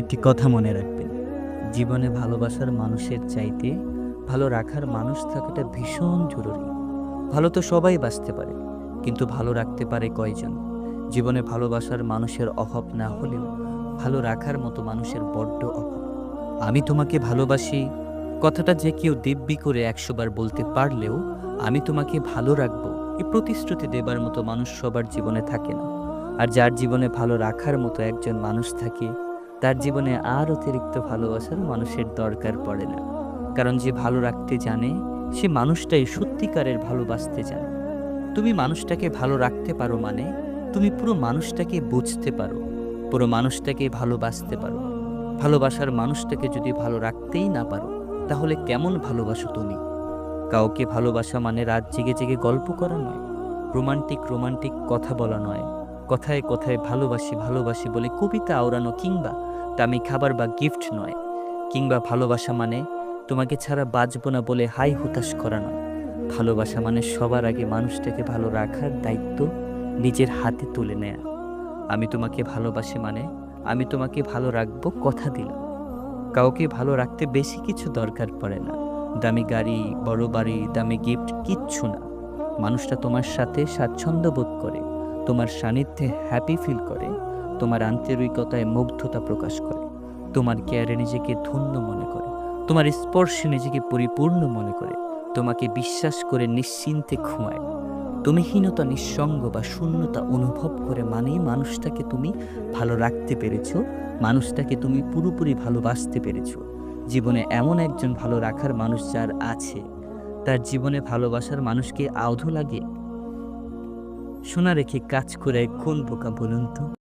একটি কথা মনে রাখবেন। জীবনে ভালোবাসার মানুষের চাইতে ভালো রাখার মানুষ থাকাটা ভীষণ জরুরি। ভালো তো সবাই বাঁচতে পারে, কিন্তু ভালো রাখতে পারে কয়জন? জীবনে ভালোবাসার মানুষের অভাব না হলেও ভালো রাখার মতো মানুষের বড্ড অভাব। আমি তোমাকে ভালোবাসি, কথাটা যে কেউ দিব্যি করে একশোবার বলতে পারলেও আমি তোমাকে ভালো রাখব এই প্রতিশ্রুতি দেবার মতো মানুষ সবার জীবনে থাকে না। আর যার জীবনে ভালো রাখার মতো একজন মানুষ থাকে তার জীবনে আর অতিরিক্ত ভালোবাসার মানুষের দরকার পড়ে না। কারণ যে ভালো রাখতে জানে, সে মানুষটাই সত্যিকারের ভালোবাসতে জানে। তুমি মানুষটাকে ভালো রাখতে পারো মানে তুমি পুরো মানুষটাকে বুঝতে পারো, পুরো মানুষটাকে ভালোবাসতে পারো। ভালোবাসার মানুষটাকে যদি ভালো রাখতেই না পারো, তাহলে কেমন ভালোবাসো তুমি? কাউকে ভালোবাসা মানে রাত জেগে জেগে গল্প করা নয়, রোমান্টিক রোমান্টিক কথা বলা নয়। কথায় কথায় ভালোবাসি ভালোবাসি বলে কবিতা আওড়ানো কিংবা দামি খাবার বা গিফট নয়, কিংবা ভালোবাসা মানে তোমাকে ছাড়া বাঁচবো না বলে হাই হুতাশ করা নয়। ভালোবাসা মানে সবার আগে মানুষটাকে ভালো রাখার দায়িত্ব নিজের হাতে তুলে নেয়া। আমি তোমাকে ভালোবাসি মানে আমি তোমাকে ভালো রাখব কথা দিলাম। কাউকে ভালো রাখতে বেশি কিছু দরকার পড়ে না। দামি গাড়ি, বড় বাড়ি, দামি গিফট কিচ্ছু না। মানুষটা তোমার সাথে স্বাচ্ছন্দ্য বোধ করে, তোমার সান্নিধ্যে হ্যাপি ফিল করে। তোমার আন্তরিকতায় মুগ্ধতা প্রকাশ করে। তোমার কেয়ারে নিজেকে ধন্য মনে করে। তোমার স্পর্শে নিজেকে পরিপূর্ণ মনে করে। তোমাকে বিশ্বাস করে নিশ্চিন্তে ঘুমায়। তুমি হীনতা নিঃসঙ্গ বা শূন্যতা অনুভব করে মানেই মানুষটাকে তুমি ভালো রাখতে পেরেছ, মানুষটাকে তুমি পুরোপুরি ভালোবাসতে পেরেছ। জীবনে এমন একজন ভালো রাখার মানুষ যার আছে, তার জীবনে ভালোবাসার মানুষকে আউধ লাগে? সোনা রেখে কাজ করে কোন বোকা বলুন তো?